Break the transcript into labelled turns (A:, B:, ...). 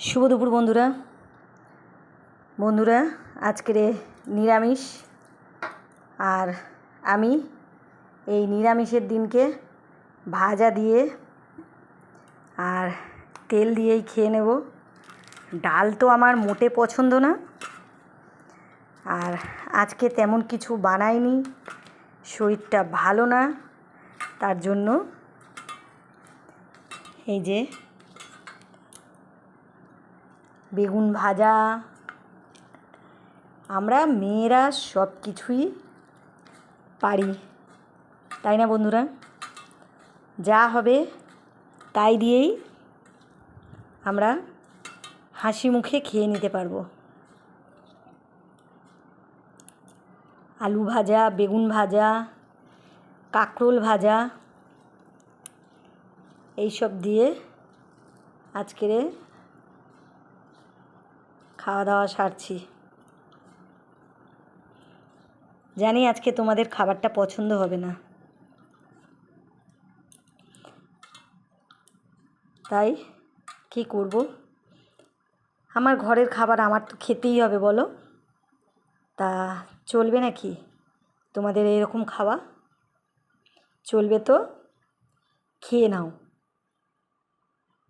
A: শুভ দুপুর বন্ধুরা। বন্ধুরা, আজকের নিরামিষ। আর আমি এই নিরামিষের দিনকে ভাজা দিয়ে আর তেল দিয়েই খেয়ে নেব। ডাল তো আমার মোটে পছন্দ না। আর আজকে তেমন কিছু বানাইনি। শরীরটা ভালো না। তার জন্য এই যে বেগুন ভাজা। আমরা মেয়েরা সব কিছুই পারি। তাই না বন্ধুরা? যা হবে তাই দিয়েই আমরা হাসি মুখে খেয়ে নিতে পারব। আলু ভাজা, বেগুন ভাজা, কাঁকরোল ভাজা, এইসব দিয়ে আজকের খাওয়া দাওয়া সারছি। জানি আজকে তোমাদের খাবারটা পছন্দ হবে না। তাই কি করব? আমার ঘরের খাবার আমার তো খেতেই হবে, বলো। তা চলবে নাকি? তোমাদের এরকম খাওয়া? চলবে তো? খেয়ে নাও।